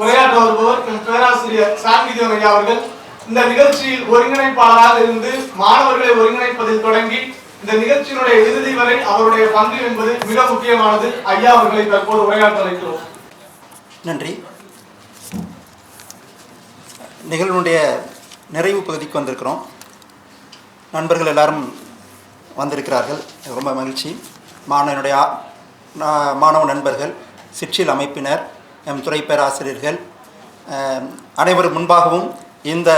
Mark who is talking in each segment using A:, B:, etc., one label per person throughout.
A: உரையாற்ற வருபவர் பேராசிரியர் சாங்கிதியோன் ஐயா அவர்கள். இந்த நிகழ்ச்சியில் ஒருங்கிணைப்பாளராக இருந்து மாணவர்களை ஒருங்கிணைப்பதில் தொடங்கி இந்த நிகழ்ச்சியினுடைய இறுதி வரை அவருடைய பங்கு என்பது மிக முக்கியமானது. ஐயா அவர்களை தற்போது உரையாற்ற வைக்கிறோம்
B: நன்றி. நிகழ்வுடைய நிறைவு பகுதிக்கு வந்திருக்கிறோம். நண்பர்கள் எல்லாரும் வந்திருக்கிறார்கள். ரொம்ப மகிழ்ச்சி. மாணவனுடைய மாணவ நண்பர்கள் சிற்றில் அமைப்பினர் எம் துறை பேராசிரியர்கள் அனைவரும் முன்பாகவும் இந்த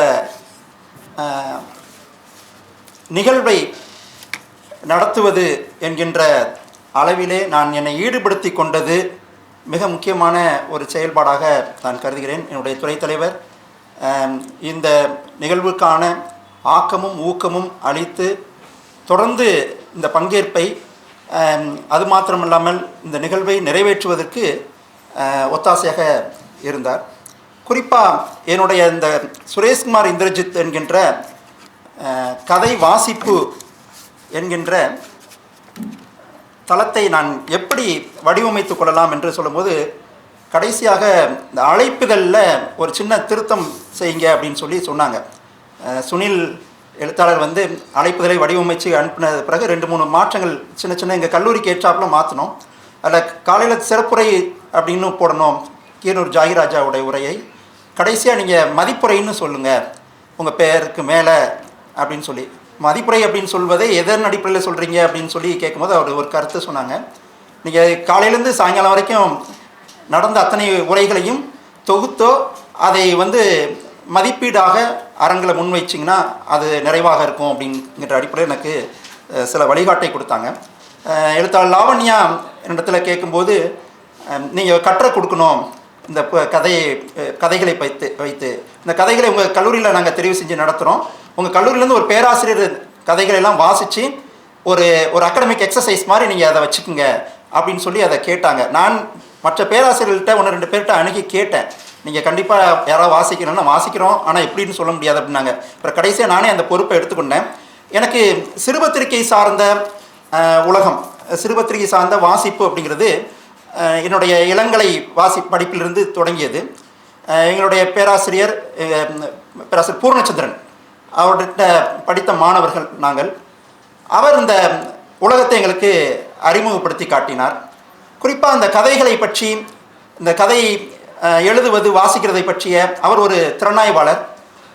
B: நிகழ்வை நடத்துவது என்கின்ற அளவிலே நான் என்னை ஈடுபடுத்தி கொண்டது மிக முக்கியமான ஒரு செயல்பாடாக நான் கருதுகிறேன். என்னுடைய துறைத் தலைவர் இந்த நிகழ்வுக்கான ஆக்கமும் ஊக்கமும் அளித்து தொடர்ந்து இந்த பங்கேற்பை அது மாத்திரமில்லாமல் இந்த நிகழ்வை நிறைவேற்றுவதற்கு ஒத்தாசையாக இருந்தார். குறிப்பாக என்னுடைய இந்த சுரேஷ்குமார் இந்திரஜித் என்கின்ற கதை வாசிப்பு என்கின்ற தளத்தை நான் எப்படி வடிவமைத்துக் கொள்ளலாம் என்று சொல்லும்போது கடைசியாக இந்த அழைப்புகளில் ஒரு சின்ன திருத்தம் செய்யுங்க அப்படின்னு சொல்லி சொன்னாங்க. சுனில் எழுத்தாளர் வந்து அழைப்புகளை வடிவமைச்சு அனுப்பின பிறகு ரெண்டு மூணு மாற்றங்கள் சின்ன சின்ன எங்கள் கல்லூரிக்கு ஏற்றாப்புல மாற்றினோம் அதில் காலையில் சிறப்புரை அப்படின்னு போடணும். கீரூர் ஜாகிராஜாவுடைய உரையை. கடைசியாக நீங்கள் மதிப்புரைன்னு சொல்லுங்கள் உங்கள் பேருக்கு மேலே அப்படின்னு சொல்லி. மதிப்புரை அப்படின்னு சொல்வதை எதன் அடிப்படையில் சொல்கிறீங்க அப்படின்னு சொல்லி கேட்கும்போது அவர் ஒரு கருத்து சொன்னாங்க. நீங்கள் காலையிலேருந்து சாயங்காலம் வரைக்கும் நடந்த அத்தனை உரைகளையும் தொகுத்தோ அதை வந்து மதிப்பீடாக அரங்கில் முன் வச்சிங்கன்னா அது நிறைவாக இருக்கும் அப்படிங்கிற அடிப்படையில் எனக்கு சில வழிகாட்டை கொடுத்தாங்க. எழுத்தாளர் லாவண்யா என்னிடத்தில் கேட்கும்போது நீங்கள் கற்ற கொடுக்கணும். இந்த ப- கதையை கதைகளை வைத்து வைத்து. இந்த கதைகளை உங்கள் கல்லூரியில் நாங்கள் தெரிவு செஞ்சு நடத்துகிறோம் உங்கள் கல்லூரியிலேருந்து ஒரு பேராசிரியர் கதைகளை எல்லாம் வாசித்து ஒரு ஒரு அகடமிக் எக்ஸசைஸ் மாதிரி நீங்கள் அதை வச்சுக்கோங்க அப்படின்னு சொல்லி அதை கேட்டாங்க. நான் மற்ற பேராசிரியர்கள்ட்ட ஒன்று ரெண்டு பேர்கிட்ட அணுகி கேட்டேன். நீங்கள் கண்டிப்பாக யாராவது வாசிக்கணும்னா வாசிக்கிறோம். ஆனால் எப்படின்னு சொல்ல முடியாது அப்படின்னாங்க. அப்புறம் கடைசியாக நானே அந்த பொறுப்பை எடுத்துக்கொண்டேன். எனக்கு சிறுபத்திரிகை சார்ந்த உலகம் சிறுபத்திரிகை சார்ந்த வாசிப்பு அப்படிங்கிறது என்னுடைய இளங்கலை வாசி படிப்பிலிருந்து தொடங்கியது. எங்களுடைய பேராசிரியர் பேராசிரியர் பூர்ணச்சந்திரன் அவர்கிட்ட படித்த மாணவர்கள் நாங்கள். அவர் இந்த உலகத்தை எங்களுக்கு அறிமுகப்படுத்தி காட்டினார். குறிப்பாக அந்த கதைகளை பற்றி இந்த கதை எழுதுவது வாசிக்கிறதை பற்றிய அவர் ஒரு திறனாய்வாளர்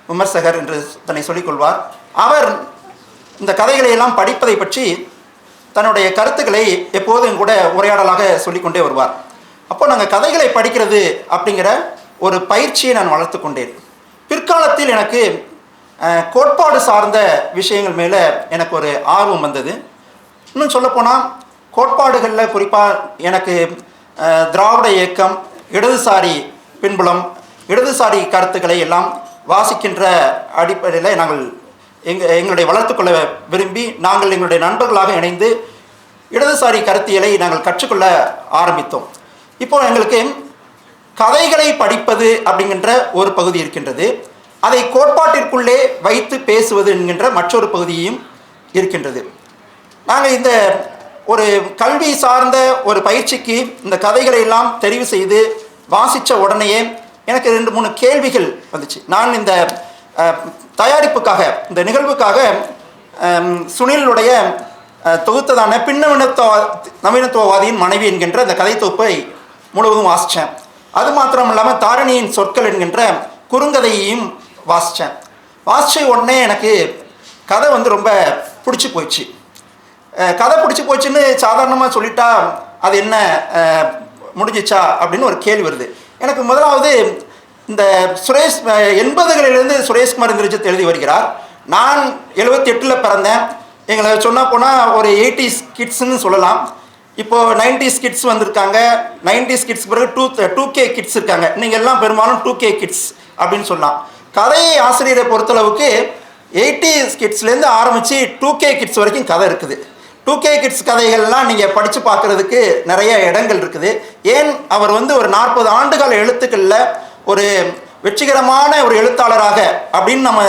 B: விமர்சகர் என்று தன்னை சொல்லிக்கொள்வார். அவர் இந்த கதைகளை எல்லாம் படிப்பதை பற்றி தன்னுடைய கருத்துக்களை எப்போதும் கூட உரையாடலாக சொல்லிக்கொண்டே வருவார். அப்போ நாங்கள் கதைகளை படிக்கிறது அப்படிங்கிற ஒரு பயிற்சியை நான் வளர்த்து கொண்டேன். பிற்காலத்தில் எனக்கு கோட்பாடு சார்ந்த விஷயங்கள் மேலே எனக்கு ஒரு ஆர்வம் வந்தது. இன்னும் சொல்லப்போனால் கோட்பாடுகளில் குறிப்பாக எனக்கு திராவிட இயக்கம் இடதுசாரி பின்புலம் இடதுசாரி கருத்துக்களை எல்லாம் வாசிக்கின்ற அடிப்படையில் நாங்கள் எங்கள் எங்களுடைய வளர்த்துக்கொள்ள விரும்பி நாங்கள் எங்களுடைய நண்பர்களாக இணைந்து இடதுசாரி கருத்தியலை நாங்கள் கற்றுக்கொள்ள ஆரம்பித்தோம். இப்போ எங்களுக்கு கதைகளை படிப்பது அப்படிங்கின்ற ஒரு பகுதி இருக்கின்றது. அதை கோட்பாட்டிற்குள்ளே வைத்து பேசுவது என்கின்ற மற்றொரு பகுதியும் இருக்கின்றது. நாங்கள் இந்த ஒரு கல்வி சார்ந்த ஒரு பயிற்சிக்கு இந்த கதைகளை எல்லாம் தெரிவு செய்து வாசித்த உடனேயே எனக்கு ரெண்டு மூணு கேள்விகள் வந்துச்சு. நான் இந்த தயாரிப்புக்காக இந்த நிகழ்வுக்காக சுனிலுடைய தொகுத்ததான பின்னவினத்துவ நவீனத்துவவாதியின் மனைவி என்கின்ற அந்த கதை தொகுப்பை முழுவதும் வாசித்தேன் அது மாத்திரம் இல்லாமல் தாரணியின் சொற்கள் என்கின்ற குறுங்கதையையும் வாசித்தேன் வாசித்த உடனே எனக்கு கதை வந்து ரொம்ப பிடிச்சி போயிடுச்சு. கதை பிடிச்சி போச்சுன்னு சாதாரணமாக சொல்லிட்டா அது என்ன முடிஞ்சிச்சா அப்படின்னு ஒரு கேள்வி வருது. எனக்கு முதலாவது இந்த சுரேஷ் எண்பதுகளிலிருந்து சுரேஷ்குமார் இந்திரஜித் எழுதி வருகிறார். நான் எழுபத்தி எட்டில் பிறந்தேன். எங்களை சொன்னால் போனால் ஒரு எயிட்டிஸ் கிட்ஸ்னு சொல்லலாம். இப்போது நைன்டிஸ் கிட்ஸ் வந்திருக்காங்க. நைன்டிஸ் கிட்ஸ் பிறகு டூ டூ கே கிட்ஸ் இருக்காங்க. நீங்கள் எல்லாம் பெரும்பாலும் டூ கே கிட்ஸ் அப்படின்னு சொல்லலாம். கதை ஆசிரியரை பொறுத்தளவுக்கு எயிட்டி கிட்ஸ்லேருந்து ஆரம்பித்து டூ கே கிட்ஸ் வரைக்கும் கதை இருக்குது. டூ கே கிட்ஸ் கதைகள்லாம் நீங்கள் படித்து பார்க்குறதுக்கு நிறைய இடங்கள் இருக்குது. ஏன் அவர் வந்து ஒரு நாற்பது ஆண்டுகால எழுத்துக்களில் ஒரு வெற்றிகரமான ஒரு எழுத்தாளராக அப்படின்னு நம்ம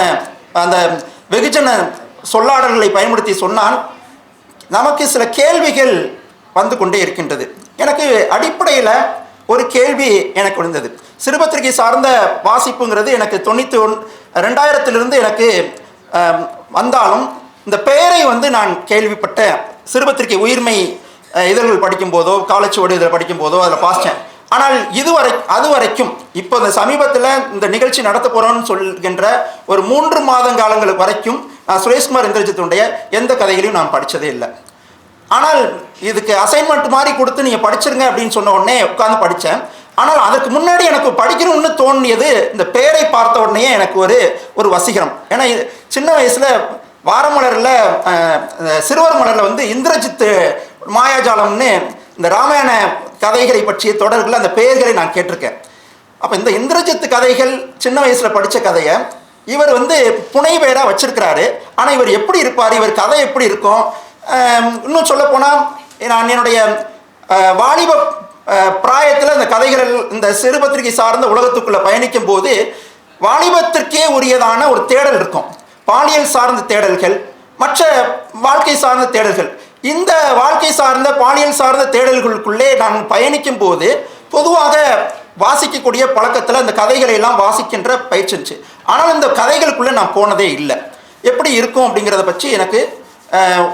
B: அந்த வெகுஜன சொல்லாடல்களை பயன்படுத்தி சொன்னால் நமக்கு சில கேள்விகள் வந்து கொண்டே இருக்கின்றது. எனக்கு அடிப்படையில் ஒரு கேள்வி எனக்கு விழுந்தது. சிறுபத்திரிகை சார்ந்த வாசிப்புங்கிறது எனக்கு தொண்ணூற்றி ஒன் ரெண்டாயிரத்திலிருந்து எனக்கு வந்தாலும் இந்த பெயரை வந்து நான் கேள்விப்பட்ட சிறுபத்திரிகை உயிர்மை இதழ்கள் படிக்கும்போதோ காலச்சுவடு இதில் படிக்கும்போதோ அதில் பாசித்தேன் ஆனால் இதுவரை அது வரைக்கும் இப்போ இந்த சமீபத்தில் இந்த நிகழ்ச்சி நடத்த போகிறோம்னு சொல்கின்ற ஒரு மூன்று மாதங்காலங்கள் வரைக்கும் சுரேஷ்குமார் இந்திரஜித்துடைய எந்த கதைகளையும் நான் படித்ததே இல்லை. ஆனால் இதுக்கு அசைன்மெண்ட் மாதிரி கொடுத்து நீங்கள் படிச்சிருங்க அப்படின்னு சொன்ன உடனே உட்காந்து படித்தேன் ஆனால் அதற்கு முன்னாடி எனக்கு படிக்கணும்னு தோணியது இந்த பேரை பார்த்த உடனே எனக்கு ஒரு ஒரு வசீகரம். ஏன்னா இது சின்ன வயசில் வாரமலரில் சிறுவர் மலரில் வந்து இந்திரஜித்து மாயாஜாலம்னு இந்த ராமாயண கதைகளை பற்றிய தொடர்களில் அந்த பெயர்களை நான் கேட்டிருக்கேன். அப்போ இந்த இந்திரஜித்து கதைகள் சின்ன வயசில் படித்த கதையை இவர் வந்து புனைவேராக வச்சிருக்கிறாரு. ஆனால் இவர் எப்படி இருப்பார்? இவர் கதை எப்படி இருக்கும்? இன்னும் சொல்லப்போனால் நான் என்னுடைய வாலிப பிராயத்தில் இந்த கதைகள் இந்த சிறுபத்திரிகை சார்ந்த உலகத்துக்குள்ளே பயணிக்கும் போது வாலிபத்திற்கே உரியதான ஒரு தேடல் இருக்கும். பாலியல் சார்ந்த தேடல்கள் மற்ற வாழ்க்கை சார்ந்த தேடல்கள். இந்த வாழ்க்கை சார்ந்த பாலியல் சார்ந்த தேடல்களுக்குள்ளே நான் பயணிக்கும் போது பொதுவாக வாசிக்கக்கூடிய பழக்கத்தில் அந்த கதைகளை எல்லாம் வாசிக்கின்ற பயிற்சிச்சு ஆனால் இந்த கதைகளுக்குள்ளே நான் போனதே இல்லை. எப்படி இருக்கும் அப்படிங்கிறத பற்றி எனக்கு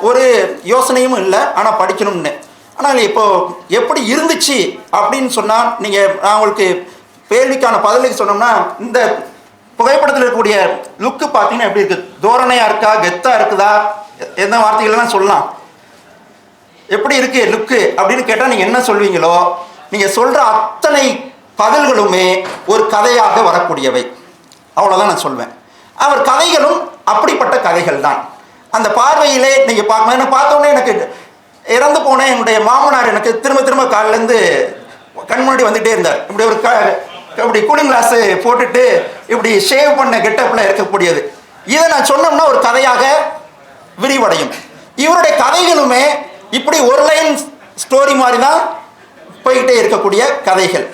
B: ஒரு யோசனையும் இல்லை. ஆனால் படிக்கணும்னு. ஆனால் இப்போ எப்படி இருந்துச்சு அப்படின்னு சொன்னால் நீங்கள் நான் உங்களுக்கு கேள்விக்கான பதிலுக்கு சொன்னோம்னா இந்த புகைப்படத்தில் இருக்கக்கூடிய லுக்கு பார்த்தீங்கன்னா எப்படி இருக்குது தோரணையாக இருக்கா? கெத்தாக இருக்குதா? எந்த வார்த்தைகள்லாம் சொல்லலாம். எப்படி இருக்கு லுக்கு அப்படின்னு கேட்டால் நீங்கள் என்ன சொல்வீங்களோ நீங்கள் சொல்கிற அத்தனை பதில்களுமே ஒரு கதையாக வரக்கூடியவை. அவ்வளோதான் நான் சொல்வேன். அவர் கதைகளும் அப்படிப்பட்ட கதைகள் தான் அந்த பார்வையிலே நீங்கள் பார்க்கணும் என்ன பார்த்தோன்னே எனக்கு இறந்து போன என்னுடைய மாமனார் எனக்கு திரும்ப திரும்ப காலிலேருந்து கண் முன்னாடி வந்துகிட்டே இருந்தார். இப்படி ஒரு க இப்படி கூலிங் கிளாஸ் போட்டுட்டு இப்படி ஷேவ் பண்ண கெட்டப்பில் இருக்கக்கூடியது. இதை நான் சொன்னோம்னா ஒரு கதையாக விரிவடையும். இவருடைய கதைகளுமே இப்படி ஒரு லைன் ஸ்டோரி மாதிரி தான் போய்கிட்டே இருக்கக்கூடிய கதைகள்.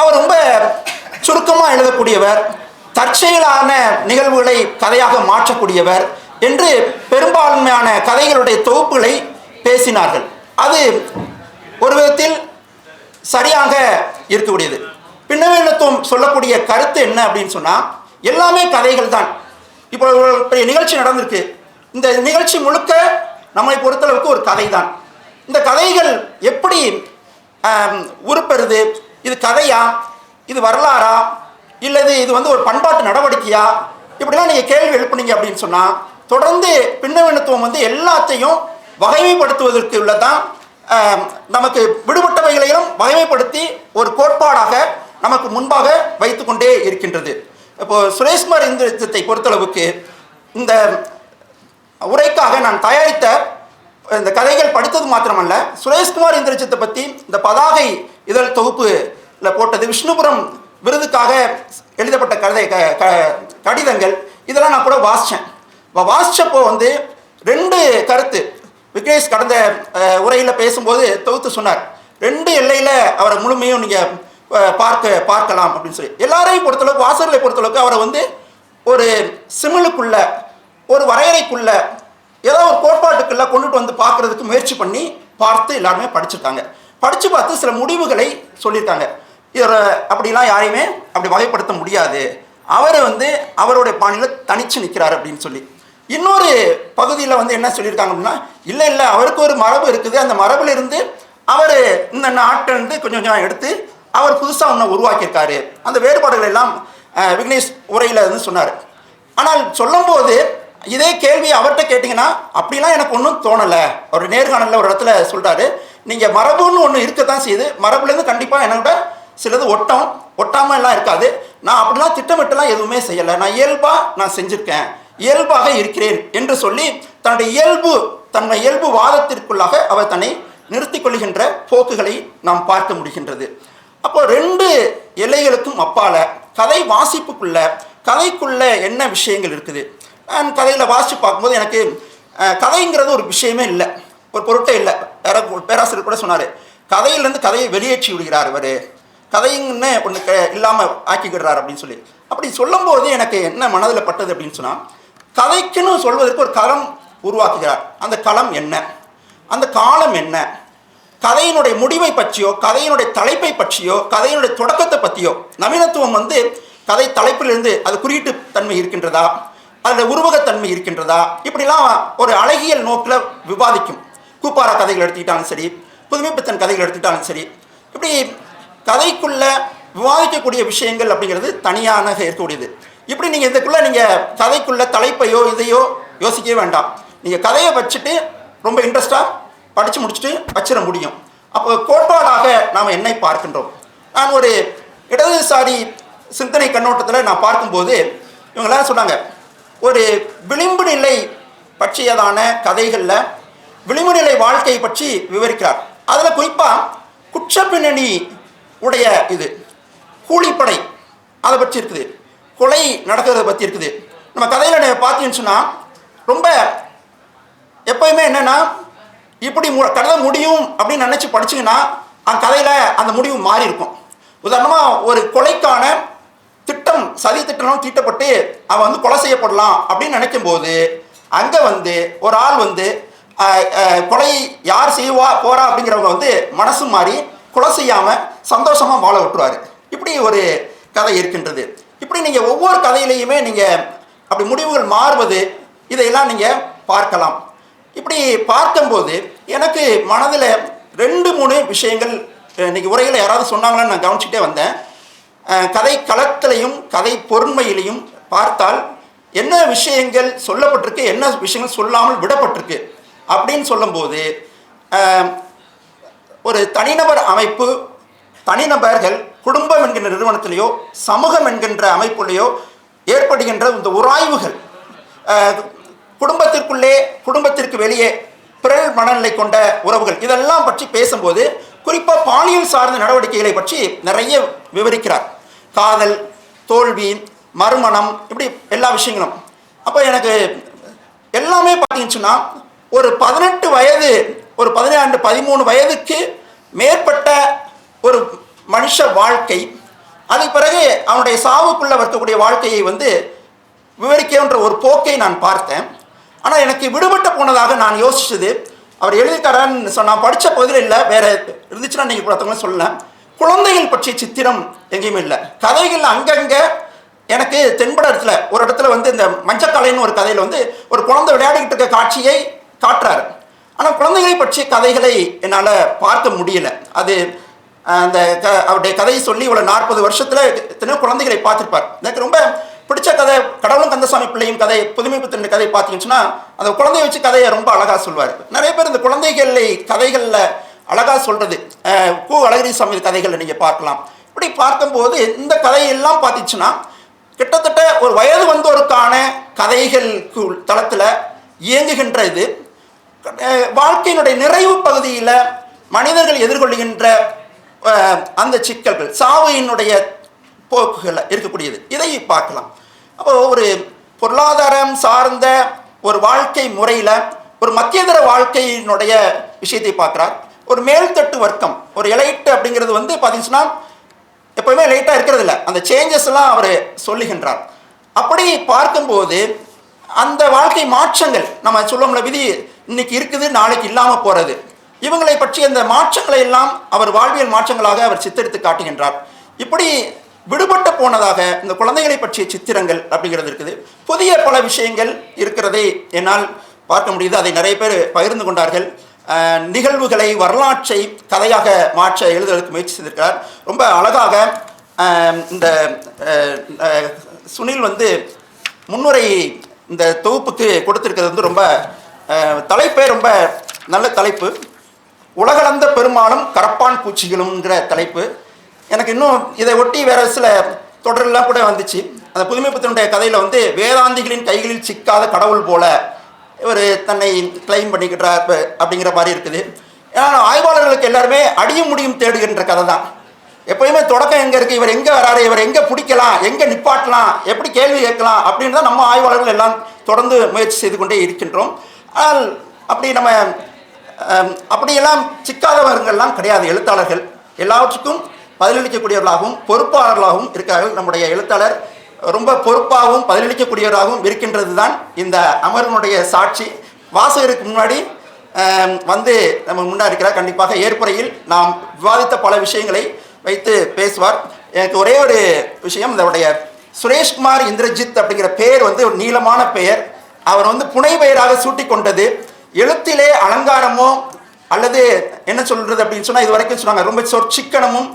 B: அவர் ரொம்ப சுருக்கமாக எழுதக்கூடியவர் தற்செயலான நிகழ்வுகளை கதையாக மாற்றக்கூடியவர் என்று பெரும்பான்மையான கதைகளுடைய தொகுப்புகளை பேசினார்கள். அது ஒரு விதத்தில் சரியாக இருக்கக்கூடியது. பின்னவீனத்துவம் சொல்லக்கூடிய கருத்து என்ன அப்படின்னு சொன்னால் எல்லாமே கதைகள் தான். இப்போ பெரிய நிகழ்ச்சி நடந்திருக்கு. இந்த நிகழ்ச்சி முழுக்க நம்மை பொறுத்தளவுக்கு ஒரு கதை தான் இந்த கதைகள் எப்படி உருப்பெறுது? இது கதையா? இது வரலாறா? இல்லது இது வந்து ஒரு பண்பாட்டு நடவடிக்கையா? இப்படிலாம் நீங்கள் கேள்வி எழுப்புனீங்க அப்படின்னு சொன்னால் தொடர்ந்து பின்னவீனத்துவம் வந்து எல்லாத்தையும் வகைமைப்படுத்துவதற்கு உள்ளதான் நமக்கு விடுபட்டவைகளையும் வகைமைப்படுத்தி ஒரு கோட்பாடாக நமக்கு முன்பாக வைத்துக்கொண்டே இருக்கின்றது. இப்போது சுரேஷ்குமார் இந்திரத்தை பொறுத்தளவுக்கு இந்த உரைக்காக நான் தயாரித்த இந்த கதைகள் படித்தது மாத்திரமல்ல சுரேஷ்குமார் இந்திரஜித்தை பற்றி இந்த பதாகை இதழ் தொகுப்புல போட்டது விஷ்ணுபுரம் விருதுக்காக எழுதப்பட்ட கதை க க- கடிதங்கள் இதெல்லாம் நான் கூட வாசித்தேன் வாசித்தப்போ வந்து ரெண்டு கருத்து விக்னேஷ் கடந்த உரையில் பேசும்போது தொகுத்து சொன்னார். ரெண்டு எல்லையில் அவரை முழுமையும் நீங்கள் பார்க்க பார்க்கலாம் அப்படின்னு சொல்லி. எல்லாரையும் பொறுத்தளவுக்கு வாசகர்களை பொறுத்தளவுக்கு அவரை வந்து ஒரு சிமிழுக்குள்ள ஒரு வரையறைக்குள்ள ஏதோ ஒரு கோட்பாட்டுக்குள்ள கொண்டுட்டு வந்து பார்க்கறதுக்கு முயற்சி பண்ணி பார்த்து எல்லாருமே படிச்சிருக்காங்க. படித்து பார்த்து சில முடிவுகளை சொல்லியிருக்காங்க. இவரை அப்படிலாம் யாரையுமே அப்படி வகைப்படுத்த முடியாது. அவர் வந்து அவருடைய பாணியில் தனிச்சு நிற்கிறார் அப்படின்னு சொல்லி. இன்னொரு பகுதியில் வந்து என்ன சொல்லியிருக்காங்க அப்படின்னா இல்லை இல்லை அவருக்கு ஒரு மரபு இருக்குது. அந்த மரபிலிருந்து அவர் இந்த நாட்டில் வந்து கொஞ்சம் கொஞ்சம் எடுத்து அவர் புதுசாக ஒன்று உருவாக்கியிருக்காரு. அந்த வேறுபாடுகள் எல்லாம் விக்னேஷ் உரையில் வந்து சொன்னார். ஆனால் சொல்லும்போது இதே கேள்வி அவர்கிட்ட கேட்டிங்கன்னா அப்படிலாம் எனக்கு ஒன்றும் தோணலை. ஒரு நேர்காணலில் ஒரு இடத்துல சொல்கிறாரு நீங்கள் மரபுன்னு ஒன்று இருக்க தான் செய்யுது. மரபுலேருந்து கண்டிப்பாக என்னோட சிலது ஒட்டம் ஒட்டாமல் எல்லாம் இருக்காது. நான் அப்படிலாம் திட்டமிட்டுலாம் எதுவுமே செய்யலை. நான் இயல்பாக நான் செஞ்சுருக்கேன். இயல்பாக இருக்கிறேன். என்று சொல்லி தன்னுடைய இயல்பு தன்னை இயல்பு வாதத்திற்குள்ளாக அவர் தன்னை நிறுத்தி கொள்கின்ற போக்குகளை நாம் பார்க்க முடிகின்றது. அப்போ ரெண்டு எல்லைகளுக்கும் அப்பால கதை வாசிப்புக்குள்ள கதைக்குள்ள என்ன விஷயங்கள் இருக்குது? நான் கதையில் வாசித்து பார்க்கும்போது எனக்கு கதைங்கிறது ஒரு விஷயமே இல்லை. ஒரு பொருட்டே இல்லை. யாரோ பேராசிரியர் கூட சொன்னார் கதையிலேருந்து கதையை வெளியேற்றி விடுகிறார் இவர். கதைன்னு ஒன்று க இல்லாமல் ஆக்கிக்கிடுறார் அப்படின்னு சொல்லி. அப்படி சொல்லும்போது எனக்கு என்ன மனதில் பட்டது அப்படின்னு சொன்னால் கதைக்குன்னு சொல்வதற்கு ஒரு களம் உருவாக்குகிறார். அந்த களம் என்ன? அந்த காலம் என்ன? கதையினுடைய முடிவை பற்றியோ கதையினுடைய தலைப்பை பற்றியோ கதையினுடைய தொடக்கத்தை பற்றியோ நவீனத்துவம் வந்து கதை தலைப்பிலிருந்து அது குறியீட்டு தன்மை இருக்கின்றதா? அதில் உருவகத்தன்மை இருக்கின்றதா? இப்படிலாம் ஒரு அழகியல் நோக்கில் விவாதிக்கும். கூப்பாரா கதைகள் எடுத்துக்கிட்டாலும் சரி புதுமைப்பித்தன் கதைகள் எடுத்துக்கிட்டாலும் சரி இப்படி கதைக்குள்ள விவாதிக்கக்கூடிய விஷயங்கள் அப்படிங்கிறது தனியாக இருக்கக்கூடியது. இப்படி நீங்கள் இதுக்குள்ளே நீங்கள் கதைக்குள்ள தலைப்பையோ இதையோ யோசிக்கவே வேண்டாம். நீங்கள் கதையை வச்சுட்டு ரொம்ப இன்ட்ரெஸ்டாக படித்து முடிச்சுட்டு வச்சிட முடியும். அப்போ கோட்பாடாக நாம் என்னை பார்க்கின்றோம். நான் ஒரு இடதுசாரி சிந்தனை கண்ணோட்டத்தில் நான் பார்க்கும்போது இவங்களாம் சொன்னாங்க ஒரு விளிம்பு நிலை பற்றியதான கதைகளில் விளிம்பு நிலை வாழ்க்கையை பற்றி விவரிக்கிறார். அதில் குறிப்பாக குற்ற பின்னணி உடைய இது கூலிப்படை அதை பற்றி இருக்குது. கொலை நடக்கிறத பற்றி இருக்குது. நம்ம கதையில் பார்த்தீங்கன்னு சொன்னால் ரொம்ப எப்பயுமே என்னென்னா இப்படி மு கதை முடியும் அப்படின்னு நினச்சி படிச்சிங்கன்னா அந்த கதையில் அந்த முடிவு மாறி இருக்கும் உதாரணமாக ஒரு கொலைக்கான திட்டம் சதி திட்டம் தீட்டப்பட்டு அவன் வந்து கொலை செய்யப்படலாம் அப்படின்னு நினைக்கும் போது அங்கே வந்து ஒரு ஆள் வந்து கொலை யார் செய்வா போறா அப்படிங்கிறவங்க வந்து மனசு மாறி கொலை செய்யாமல் சந்தோஷமாக வாழ விட்டுருவார். இப்படி ஒரு கதை இருக்கின்றது. இப்படி நீங்கள் ஒவ்வொரு கதையிலையுமே நீங்கள் அப்படி முடிவுகள் மாறுவது இதையெல்லாம் நீங்கள் பார்க்கலாம். இப்படி பார்க்கும்போது எனக்கு மனதில் ரெண்டு மூணு விஷயங்கள் இன்றைக்கி உரையில் யாராவது சொன்னாங்களான்னு நான் கவனிச்சுட்டே வந்தேன். கதை களத்திலையும் கதை பொறுமையிலையும் பார்த்தால் என்ன விஷயங்கள் சொல்லப்பட்டிருக்கு என்ன விஷயங்கள் சொல்லாமல் விடப்பட்டிருக்கு அப்படின்னு சொல்லும்போது ஒரு தனிநபர் அமைப்பு தனிநபர்கள் குடும்பம் என்கின்ற நிறுவனத்திலேயோ சமூகம் என்கின்ற அமைப்புலேயோ ஏற்படுகின்ற இந்த உராய்வுகள் குடும்பத்திற்குள்ளே குடும்பத்திற்கு வெளியே பிறர் மனநிலை கொண்ட உறவுகள் இதெல்லாம் பற்றி பேசும்போது குறிப்பாக பாலியல் சார்ந்த நடவடிக்கைகளை பற்றி நிறைய விவரிக்கிறார். காதல் தோல்வி மறுமணம் இப்படி எல்லா விஷயங்களும். அப்போ எனக்கு எல்லாமே பார்த்தீங்கன்னா ஒரு பதினெட்டு வயது ஒரு பதினேழு பதிமூணு வயதுக்கு மேற்பட்ட ஒரு மனுஷ வாழ்க்கை அதுக்கு பிறகு அவனுடைய சாவுக்குள்ளே வரக்கூடிய வாழ்க்கையை வந்து விவரிக்கன்ற ஒரு போக்கை நான் பார்த்தேன். ஆனால் எனக்கு விடுபட்டு போனதாக நான் யோசிச்சது. அவர் எழுதித்தரன்னு சொன்ன நான் படித்த பகுதியில் இல்லை வேறு இருந்துச்சுன்னா நீங்கள் ஒருத்தவங்களும் சொல்லலை குழந்தைகள் பற்றிய சித்திரம் எங்கேயுமே இல்லை. கதைகள் அங்கங்கே எனக்கு தென்பட இடத்துல ஒரு இடத்துல வந்து இந்த மஞ்சக்காலைன்னு ஒரு கதையில் வந்து ஒரு குழந்தை விளையாடிக்கிட்டு இருக்க காட்சியை காட்டுறாரு. ஆனால் குழந்தைகளை பற்றிய கதைகளை என்னால் பார்க்க முடியல. அது அந்த க அவருடைய கதையை சொல்லி இவ்வளோ நாற்பது வருஷத்தில் எத்தனையோ குழந்தைகளை பார்த்துருப்பார். எனக்கு ரொம்ப பிடிச்ச கதை கடவுளும் கந்தசாமி பிள்ளையும் கதை புதுமை புத்தன் கதை பார்த்தீங்கன்னா அந்த குழந்தைய வச்சு கதையை ரொம்ப அழகாக சொல்வார். நிறைய பேர் இந்த குழந்தைகளை கதைகளில் அழகாக சொல்கிறது கு. அழகிரி சாமி கதைகளை நீங்கள் பார்க்கலாம். இப்படி பார்க்கும்போது இந்த கதையெல்லாம் பார்த்துச்சுன்னா கிட்டத்தட்ட ஒரு வயது வந்தோருக்கான கதைகளுக்கு தளத்தில் இயங்குகின்ற இது. வாழ்க்கையினுடைய நிறைவு பகுதியில் மனிதர்கள் எதிர்கொள்கின்ற அந்த சிக்கல்கள் சாவையினுடைய போக்குகள் இருக்கக்கூடியது. இதை பார்க்கலாம். அப்போ ஒரு பொருளாதாரம் சார்ந்த ஒரு வாழ்க்கை முறையில் ஒரு மத்தியதர வாழ்க்கையினுடைய விஷயத்தை பார்க்குறார். ஒரு மேல்தட்டு வர்க்கம் ஒரு எலைட் அப்படிங்கிறது வந்து பார்த்தீங்கன்னா எப்பவுமே லைட்டாக இருக்கிறது இல்லை அந்த சேஞ்சஸ்லாம் அவர் சொல்லுகின்றார். அப்படி பார்க்கும்போது அந்த வாழ்க்கை மாற்றங்கள் நம்ம சொல்லுவோம்ல விதி இன்னைக்கு இருக்குது நாளைக்கு இல்லாமல் போகிறது இவங்களை பற்றி அந்த மாற்றங்களை எல்லாம் அவர் வாழ்வியல் மாற்றங்களாக அவர் சித்தரித்து காட்டுகின்றார். இப்படி விடுபட்டு போனதாக இந்த குழந்தைகளை பற்றிய சித்திரங்கள் அப்படிங்கிறது இருக்குது. புதிய பல விஷயங்கள் இருக்கிறதை என்னால் பார்க்க முடியுது. அதை நிறைய பேர் பகிர்ந்து கொண்டார்கள். நிகழ்வுகளை வரலாற்றை கதையாக மாற்ற எழுதுவதற்கு முயற்சி செய்திருக்கிறார். ரொம்ப அழகாக இந்த சுனில் வந்து முன்னுரை இந்த தொகுப்புக்கு கொடுத்துருக்கிறது வந்து ரொம்ப தலைப்பே ரொம்ப நல்ல தலைப்பு. உலகளந்த பெருமாளும் கரப்பான் பூச்சிகளும்ங்கிற தலைப்பு. எனக்கு இன்னும் இதை ஒட்டி வேற சில தொடரெல்லாம் கூட வந்துச்சு. அந்த புதுமைப்பத்தினுடைய கதையில் வந்து வேதாந்திகளின் கைகளில் சிக்காத கடவுள் போல இவர் தன்னை கிளைம் பண்ணிக்கிட்டார் அப்படிங்கிற மாதிரி இருக்குது. ஏன்னா ஆய்வாளர்களுக்கு எல்லாருமே அடியும் முடியும் தேடுகின்ற கதை தான் எப்பயுமே தொடக்கம் எங்கே இருக்குது இவர் எங்கே வராரு? இவர் எங்கே பிடிக்கலாம்? எங்கே நிப்பாட்டலாம்? எப்படி கேள்வி கேட்கலாம்? அப்படின்னு தான் நம்ம ஆய்வாளர்கள் எல்லாம் தொடர்ந்து முயற்சி செய்து கொண்டே இருக்கின்றோம். ஆனால் அப்படி நம்ம அப்படியெல்லாம் சிக்காதவர்கள்லாம் கிடையாது எழுத்தாளர்கள். எல்லாவற்றுக்கும் பதிலளிக்கக்கூடியவர்களாகவும் பொறுப்பாளர்களாகவும் இருக்கிறார்கள் நம்முடைய எழுத்தாளர் ரொம்ப பொறுப்பாகவும் பதிலளிக்கக்கூடியவராகவும் இருக்கின்றது தான் இந்த அமர்வனுடைய சாட்சி. வாசகருக்கு முன்னாடி வந்து நம்ம முன்னாடி இருக்கிறார். கண்டிப்பாக ஏற்புரையில் நாம் விவாதித்த பல விஷயங்களை வைத்து பேசுவார். எனக்கு ஒரே ஒரு விஷயம் இதனுடைய சுரேஷ்குமார் இந்திரஜித் அப்படிங்கிற பெயர் வந்து ஒரு நீளமான பெயர். அவர் வந்து புனை பெயராக சூட்டி கொண்டது எழுத்திலே அலங்காரமோ அல்லது என்ன சொல்றது அப்படின்னு சொன்னால் இது வரைக்கும் சொன்னாங்க. ரொம்ப சொற்சிக்கனமும்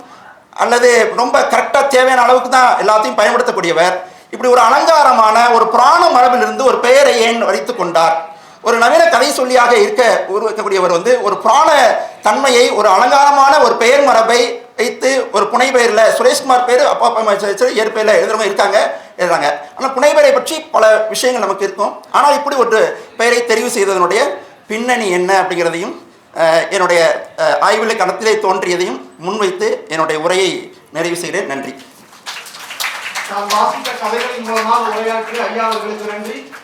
B: அல்லது ரொம்ப கரெக்டாக தேவையான அளவுக்கு தான் எல்லாத்தையும் பயன்படுத்தக்கூடியவர். இப்படி ஒரு அலங்காரமான ஒரு புராண மரபிலிருந்து ஒரு பெயரை ஏன் வைத்து கொண்டார்? ஒரு நவீன கதை சொல்லியாக இருக்க உருவாக்கக்கூடியவர் வந்து ஒரு புராண தன்மையை ஒரு அலங்காரமான ஒரு பெயர் மரபை வைத்து ஒரு புனை பெயரில் சுரேஷ்குமார் பேர் அப்பா அப்பா ஏறு பேரில் எழுதுறவங்க இருக்காங்க எழுதுறாங்க. ஆனால் புனை பெயரை பற்றி பல விஷயங்கள் நமக்கு இருக்கும். ஆனால் இப்படி ஒரு பெயரை தெரிவு செய்ததனுடைய பின்னணி என்ன அப்படிங்கிறதையும் என்னுடைய அஹ், ஆய்வுல கணத்திலே தோன்றியதையும் முன்வைத்து என்னுடைய உரையை நிறைவு செய்கிறேன். நன்றி.
A: நாம் வாசித்த கதைகளின் மூலமாக உரையாற்றி ஐயா அவர்களுக்கு நன்றி.